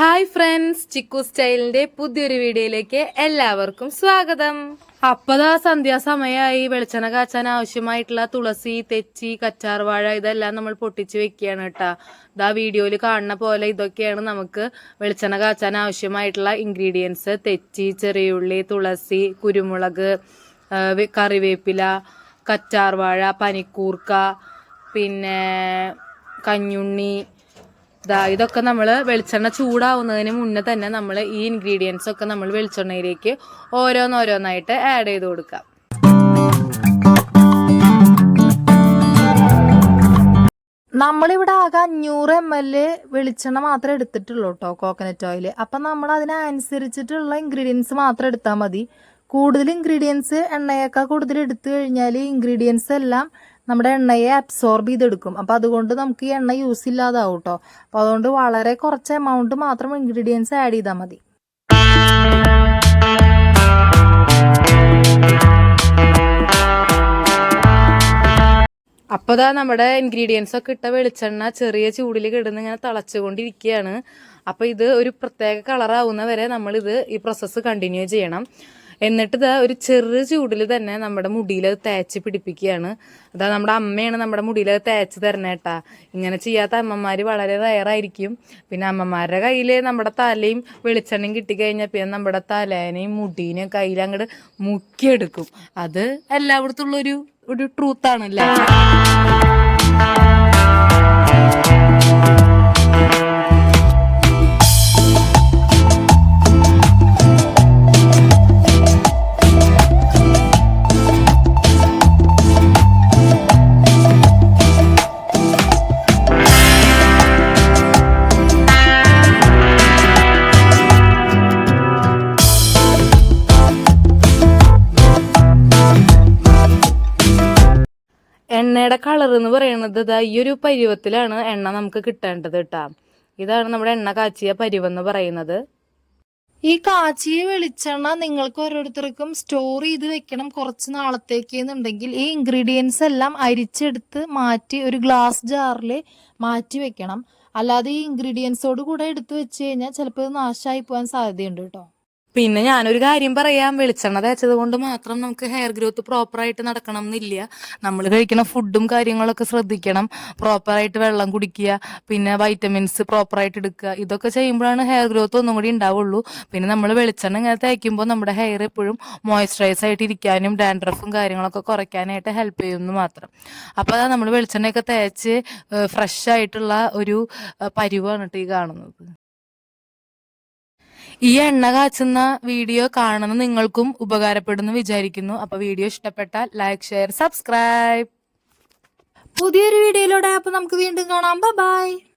Hi friends chikoo സ്റ്റൈലിന്റെ പുതിയൊരു വീഡിയോയിലേക്ക് എല്ലാവർക്കും സ്വാഗതം. അപ്പതാ സന്ധ്യാസമയമായി വെളിച്ചെണ്ണ കാച്ചാൻ ആവശ്യമായിട്ടുള്ള തുളസി തെച്ചി കച്ചാർവാഴ ഇതെല്ലാം നമ്മൾ പൊട്ടിച്ച് വെക്കുകയാണ് കേട്ടാ. ഇതാ വീഡിയോയിൽ കാണുന്ന പോലെ ഇതൊക്കെയാണ് നമുക്ക് വെളിച്ചെണ്ണ കാച്ചാൻ ആവശ്യമായിട്ടുള്ള ഇൻഗ്രീഡിയൻസ് തെച്ചി ചെറിയുള്ളി തുളസി കുരുമുളക് കറിവേപ്പില കച്ചാർവാഴ പനിക്കൂർക്ക പിന്നെ കഞ്ഞുണ്ണി ദാ ഇതൊക്കെ നമ്മൾ വെളിച്ചെണ്ണ ചൂടാവുന്നതിന് മുന്നേ തന്നെ നമ്മൾ ഈ ഇൻഗ്രീഡിയൻസ് ഒക്കെ നമ്മൾ വെളിച്ചെണ്ണയിലേക്ക് ഓരോന്നോരോന്നായിട്ട് ആഡ് ചെയ്ത് കൊടുക്കാം. നമ്മളിവിടെ ആകെ അഞ്ഞൂറ് എം എൽ വെളിച്ചെണ്ണ മാത്രമേ എടുത്തിട്ടുള്ളൂ കേട്ടോ കോക്കനട്ട് ഓയിൽ അപ്പം നമ്മൾ അതിനനുസരിച്ചിട്ടുള്ള ഇൻഗ്രീഡിയൻസ് മാത്രം എടുത്താൽ മതി. കൂടുതൽ ഇൻഗ്രീഡിയൻസ് എണ്ണയേക്കാൾ കൂടുതൽ എടുത്തു കഴിഞ്ഞാൽ ഇൻഗ്രീഡിയൻസ് എല്ലാം നമ്മുടെ എണ്ണയെ അബ്സോർബ് ചെയ്തെടുക്കും. അപ്പോൾ അതുകൊണ്ട് നമുക്ക് ഈ എണ്ണ യൂസ് ഇല്ലാതാവും കേട്ടോ അപ്പോൾ അതുകൊണ്ട് വളരെ കുറച്ച് എമൗണ്ട് മാത്രം ഇൻഗ്രീഡിയൻസ് ആഡ് ചെയ്താൽ മതി. അപ്പോൾ ദാ നമ്മുടെ ഇൻഗ്രീഡിയൻസ് ഒക്കെ ഇട്ട വെളിച്ചെണ്ണ ചെറിയ ചൂടിൽ കിടന്ന് ഇങ്ങനെ തിളച്ചുകൊണ്ടിരിക്കുകയാണ്. അപ്പോൾ ഇത് ഒരു പ്രത്യേക കളറാവുന്ന വരെ നമ്മളിത് ഈ പ്രോസസ്സ് കണ്ടിന്യൂ ചെയ്യണം. എന്നിട്ട് ഇതാ ഒരു ചെറു ചൂടിൽ തന്നെ നമ്മുടെ മുടിയിൽ തേച്ച് പിടിപ്പിക്കുകയാണ്. അതാ നമ്മുടെ അമ്മയാണ് നമ്മുടെ മുടിയിൽ തേച്ച് തരണേട്ടാ ഇങ്ങനെ ചെയ്യാത്ത അമ്മമാർ വളരെ റയറായിരിക്കും. പിന്നെ അമ്മമാരുടെ കയ്യിൽ നമ്മുടെ തലയും വെളിച്ചെണ്ണയും കിട്ടിക്കഴിഞ്ഞാൽ പിന്നെ നമ്മുടെ തലേനെയും മുടീനെയും കയ്യിൽ അങ്ങോട്ട് മുക്കിയെടുക്കും. അത് എല്ലായിടത്തുള്ളൊരു ഒരു ട്രൂത്താണല്ലേ എണ്ണയുടെ കളർ എന്ന് പറയുന്നത് ഇതാ ഈ ഒരു പരുവത്തിലാണ് എണ്ണ നമുക്ക് കിട്ടേണ്ടത് കേട്ടാ ഇതാണ് നമ്മുടെ എണ്ണ കാച്ചിയ പരുവെന്ന് പറയുന്നത്. ഈ കാച്ചിയ വെളിച്ചെണ്ണ നിങ്ങൾക്ക് ഓരോരുത്തർക്കും സ്റ്റോർ ചെയ്ത് വെക്കണം കുറച്ച് നാളത്തേക്ക് എന്നുണ്ടെങ്കിൽ ഈ ഇൻഗ്രീഡിയൻസ് എല്ലാം അരിച്ചെടുത്ത് മാറ്റി ഒരു ഗ്ലാസ് ജാറിൽ മാറ്റി വെക്കണം. അല്ലാതെ ഈ ഇൻഗ്രീഡിയൻസോട് കൂടെ എടുത്ത് വെച്ച് കഴിഞ്ഞാൽ ചിലപ്പോൾ നാശമായി പോകാൻ സാധ്യതയുണ്ട് കേട്ടോ പിന്നെ ഞാനൊരു കാര്യം പറയാം. വെളിച്ചെണ്ണ തേച്ചത് കൊണ്ട് മാത്രം നമുക്ക് ഹെയർ ഗ്രോത്ത് പ്രോപ്പറായിട്ട് നടക്കണം എന്നില്ല നമ്മൾ കഴിക്കുന്ന ഫുഡും കാര്യങ്ങളൊക്കെ ശ്രദ്ധിക്കണം. പ്രോപ്പർ ആയിട്ട് വെള്ളം കുടിക്കുക പിന്നെ വൈറ്റമിൻസ് പ്രോപ്പർ ആയിട്ട് എടുക്കുക. ഇതൊക്കെ ചെയ്യുമ്പോഴാണ് ഹെയർ ഗ്രോത്ത് ഒന്നും കൂടി ഉണ്ടാവുള്ളൂ. പിന്നെ നമ്മൾ വെളിച്ചെണ്ണ ഇങ്ങനെ തേക്കുമ്പോൾ നമ്മുടെ ഹെയർ എപ്പോഴും മോയ്സ്ചറൈസ് ആയിട്ട് ഇരിക്കാനും ഡാൻഡ്രഫും കാര്യങ്ങളൊക്കെ കുറയ്ക്കാനായിട്ട് ഹെൽപ്പ് ചെയ്യുമെന്ന് മാത്രം. അപ്പോൾ അതാ നമ്മൾ വെളിച്ചെണ്ണയൊക്കെ തേച്ച് ഫ്രഷ് ആയിട്ടുള്ള ഒരു പരിവാണ് കേട്ടോ ഈ കാണുന്നത്. ഈ എണ്ണ കാച്ചുന്ന വീഡിയോ കാണുന്ന നിങ്ങൾക്കും ഉപകാരപ്പെടുന്നു വിചാരിക്കുന്നു. അപ്പൊ വീഡിയോ ഇഷ്ടപ്പെട്ടാൽ ലൈക്ക് ഷെയർ സബ്സ്ക്രൈബ് പുതിയൊരു വീഡിയോയിലൂടെ അപ്പൊ നമുക്ക് വീണ്ടും കാണാം. ബൈ